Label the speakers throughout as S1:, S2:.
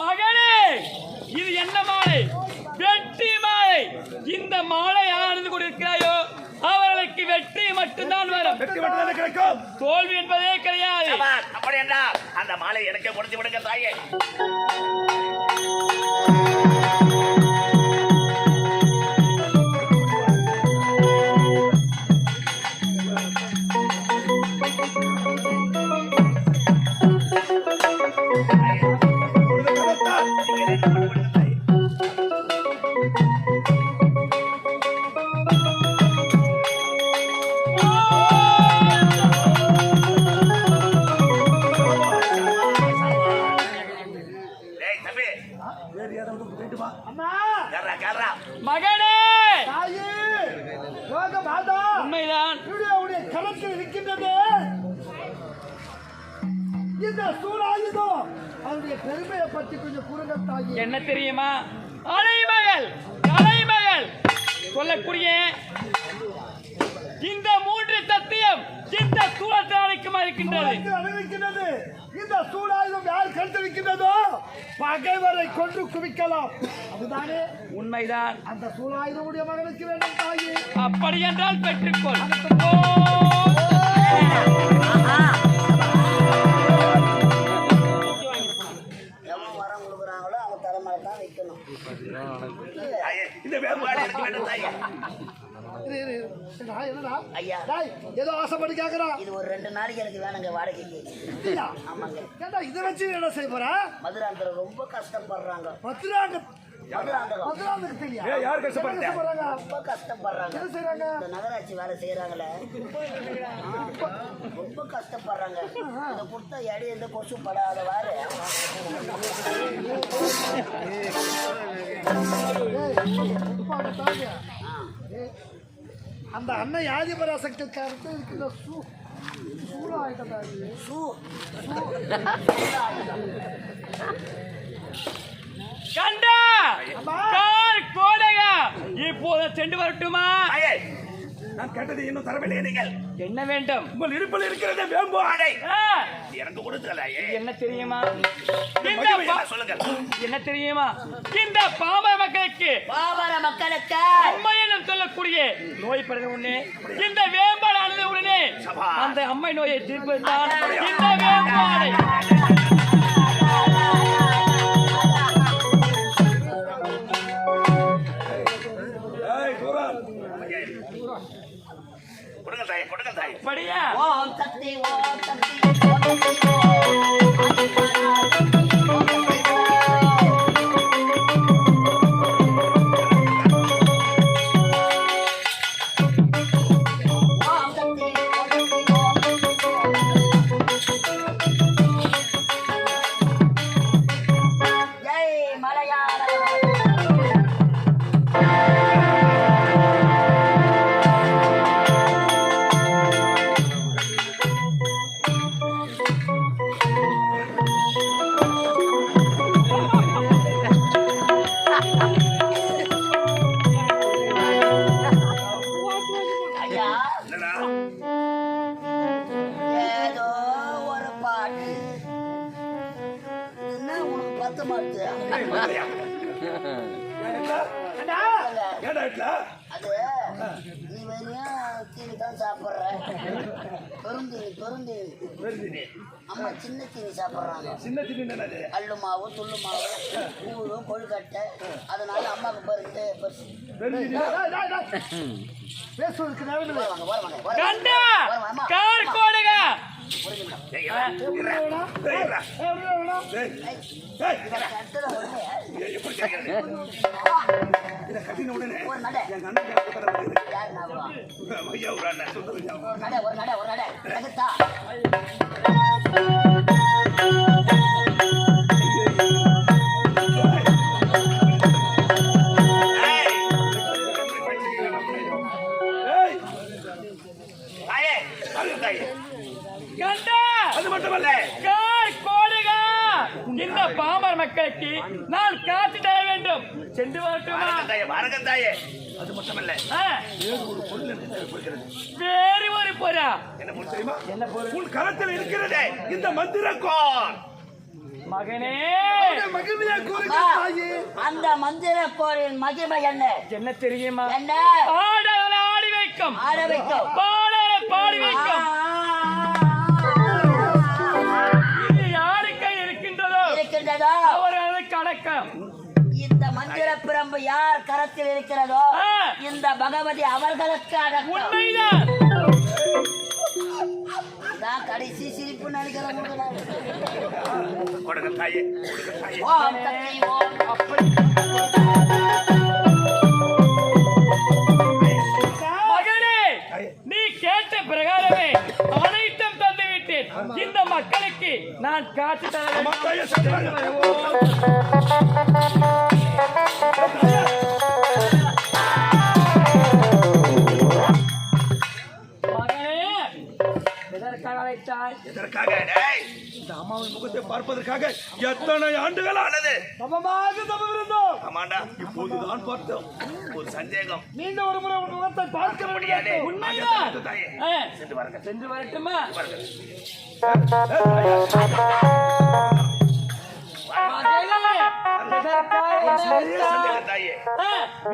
S1: மகனே இது என்ன மாலை? வெற்றி மாலை. இந்த மாலை யார் அணிந்து கொண்டிருக்கிறாயோ அவர்களுக்கு வெற்றி மட்டும்தான் வரும்.
S2: வெற்றி மட்டும் கிடைக்கும்?
S1: தோல்வி என்பதே கிடையாது.
S3: அப்படி என்றால் அந்த மாலை எனக்கே கொடுத்து விடுங்க தாயே.
S4: பற்றி கொஞ்சம் கூறுங்க தாயே.
S1: என்ன தெரியுமா? அலைமகள் அலைமகள். சொல்லக்கூடிய இந்த மூன்று சத்தியம் இந்த சூழத்தில் அழைக்குமா இருக்கின்றது?
S4: அனுபவிக்கின்றது. இந்த சூழாயுதம் யார் கருத்திருக்கின்றதோ பகைவரை கொண்டு குவிக்கலாம். அதுதானே?
S1: உண்மைதான்.
S4: அந்த சூழாயுதம் உடைய மகனுக்கு வேண்டும் தாயே.
S1: அப்படி என்றால் பெற்றுக்கொள்.
S3: இந்த வேறுபாடு எனக்கு வேண்டும் தாயே.
S4: என்னடா,
S5: ஐயா.
S4: ஏதோ ஆசைப்பட்டு கேக்குறான்
S5: இது ஒரு ரெண்டு நாளைக்கு எனக்கு வேணுங்க வாடகைக்கு? ஆமாங்க.
S4: ஏண்டா இதை வச்சு என்ன செய்ய போற?
S5: மதுராந்தரம் ரொம்ப கஷ்டப்படுறாங்க.
S4: பத்திராங்க
S2: யார்
S4: கஷ்டப்படுறாங்க
S5: ரொம்ப கஷ்டப்படுறாங்க. இந்த நகராட்சி வேலை செய்யறாங்களே ரொம்ப கஷ்டப்படுறாங்க. இதை கொடுத்தா எடை எந்த கொசு
S4: தாங்க. ஏய், அந்த அன்னை ஆதிபராசக்திக்காரத்து இருக்கிற சூ சூழாயுதம்
S5: சூ.
S1: கண்டா! கார் கோடகா இப்போது சென்று வரட்டுமா?
S2: நான் கேட்டது இன்னும் தரவில்லை நீங்கள்.
S1: என்ன வேண்டும்?
S2: உங்கள் இடுப்பில் இருக்கிறதே வேம்பு
S3: ஆடை. எனக்கு கொடுத்து தாயே
S1: என்ன தெரியுமா? பா-
S3: என்ன சொல்லுங்கள்.
S1: என்ன தெரியுமா? இந்த பாமர மக்களுக்கு
S5: பாமர மக்களுக்கு
S1: அம்மை என்று சொல்லக்கூடிய நோய் பிறந்த உடனே இந்த வேம்பாடு அழுத உடனே. அந்த அம்மை நோயை தீர்ப்பதுதான் இந்த வேம்பாடை
S5: பெருந்தீனி பெருந்தீனி அம்மா சின்ன தீனி சாப்பிட்றாங்க.
S2: சின்ன சின்ன என்னது
S5: கல்லு மாவு துள்ளு மாவு கூழு கொழுக்கட்டை. அதனால அம்மாவுக்கு வருவாங்க
S1: கண்டா! கார் கோடகா
S3: ஏய், இருடா, இருடா. ஏய்,
S2: கட்டின உடனே
S5: ஒரு
S2: என்
S1: மக்களுக்கு நான் காட்சி தர வேண்டும். சென்று வரட்டுமா.
S3: அது மட்டுமல்ல.
S1: வேறு ஒரு பொறா.
S3: என்ன பொருள் தெரியுமா?
S1: என்ன பொருள்?
S2: உன் கரத்தில் இருக்கிறதே
S3: இந்த மந்திர கோர்
S1: மகனே.
S4: அவருடைய மகிமையை கூறுங்க தாயே.
S5: அந்த மந்திர கோரின் மகிமை என்ன?
S1: என்ன தெரியுமா?
S5: என்ன?
S1: ஆடவனை ஆடி வைக்கும்.
S5: ஆட வைக்கும்.
S1: பாடலை பாடி வைக்கும்.
S5: இந்த மந்திர பிரம்பு யார் கரத்தில் இருக்கிறதோ. இந்த பகவதி அவர்களுக்கு அடக்கம்
S1: உண்மைதான்.
S5: நான் கடைசி சிரிப்பு
S3: தாயே
S5: ஓம் சக்தி ஓம்
S1: அப்படி. பிரகாரமே இந்த மக்களுக்கு நான்
S2: சரி,
S1: மகனே எதற்காக அழைத்தாய்?
S3: எதற்காக
S2: அம்மாவின் முகத்தை பார்ப்பதற்காக எத்தனை ஆண்டுகள் ஆனது
S4: சமமாக தவம் இருந்தோம்
S3: ஆமாண்டா
S2: இப்போதுதான் பார்த்தோம்.
S3: ஒரு சந்தேகம்.
S4: மீண்டும் ஒரு முறை உன் முகத்தை பார்க்க
S3: முடியாது.
S1: உண்மைதான்
S3: சென்று பாருங்க
S1: சென்று வரட்டுமா?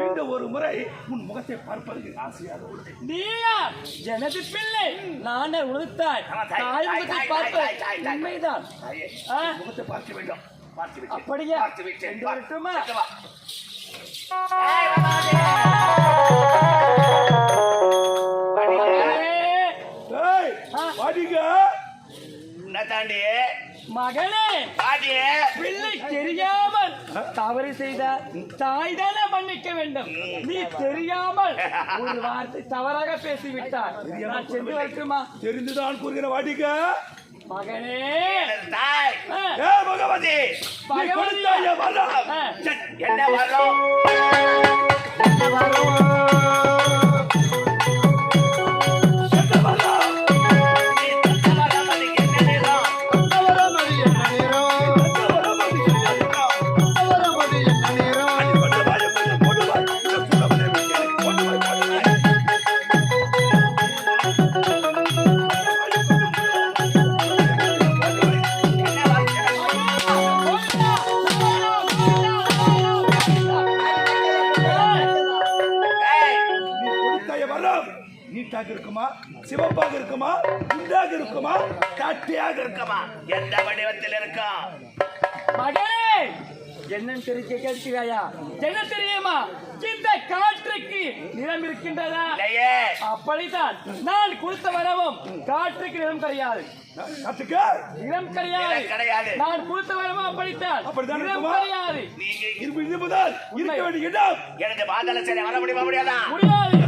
S2: இந்த ஒரு முறை உன் முகத்தை பார்ப்பதற்கு ஆசையாக உள்ளது.
S1: நீயா எனது பிள்ளை. நானே உழுத்தாய்
S3: தாய்,
S1: முகத்தை பார்ப்ப. உண்மைதான்.
S2: முகத்தை பார்க்க வேண்டும்.
S1: அப்படியா? சென்று வரட்டுமா?
S3: தாண்டி பாட்டியே.
S1: பிள்ளை தெரியாமல் தவறு செய்தார் தாய் தானே மன்னிக்க வேண்டும். நீ தெரியாமல் ஒரு வார்த்தை தவறாக பேசிவிட்டார் நான் சென்று வரட்டுமா?
S2: தெரிந்துதான் கூறுகிற வாடிங்க
S1: மகனே
S3: தாய்.
S2: பகவதி.
S3: என்ன வரும்?
S2: சிவப்பாக இருக்குமா? குண்டாக இருக்குமா? காட்டியாக இருக்குமா?
S3: எந்த வடிவத்தில் இருக்கும்
S1: மகளே! என்னன்னு தெரிஞ்ச கேட்கிறாயா என்ன தெரியுமா? இந்த காற்றுக்கு நிறம் இருக்கின்றதா?
S3: இல்லையே.
S1: அப்படித்தான் நான் கொடுத்த வரவும் காற்றுக்கு நிறம் கிடையாது. நிறம் கிடையாது. நான் கொடுத்த வரவும் அப்படித்தான்.
S2: அப்படித்தான்
S1: நிறம்? கிடையாது.
S2: இருக்க வேண்டிய இடம்.
S3: எனக்கு பாதாள சரி வர முடியுமா முடியாதா?
S1: முடியாது.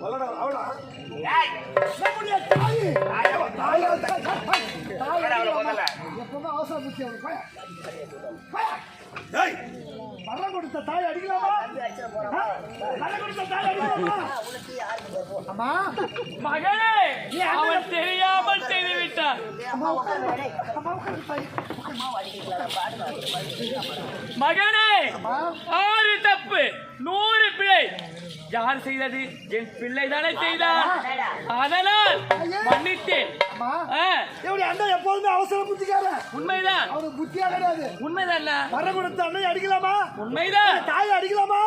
S4: வல்லடா
S2: அவளா
S4: ஏய் நம்முடைய தாய்? தாயா தாயா
S5: தாயா அவள போதல
S1: மகனே ஆறு தப்பு நூறு பிழை. யார் செய்தது? என் பிள்ளை தானே செய்தார் அதனால் மன்னித்தேன்.
S4: அண்ணன் எப்போதுமே அவசர புத்திக்காரன்?
S1: உண்மைதான்.
S4: அவனுக்கு புத்தியா கிடையாது
S1: உண்மைதான்
S4: வரம் கொடுத்த அண்ணன் அடிக்கலாமா?
S1: உண்மைதான்.
S4: தாய் அடிக்கலாமா?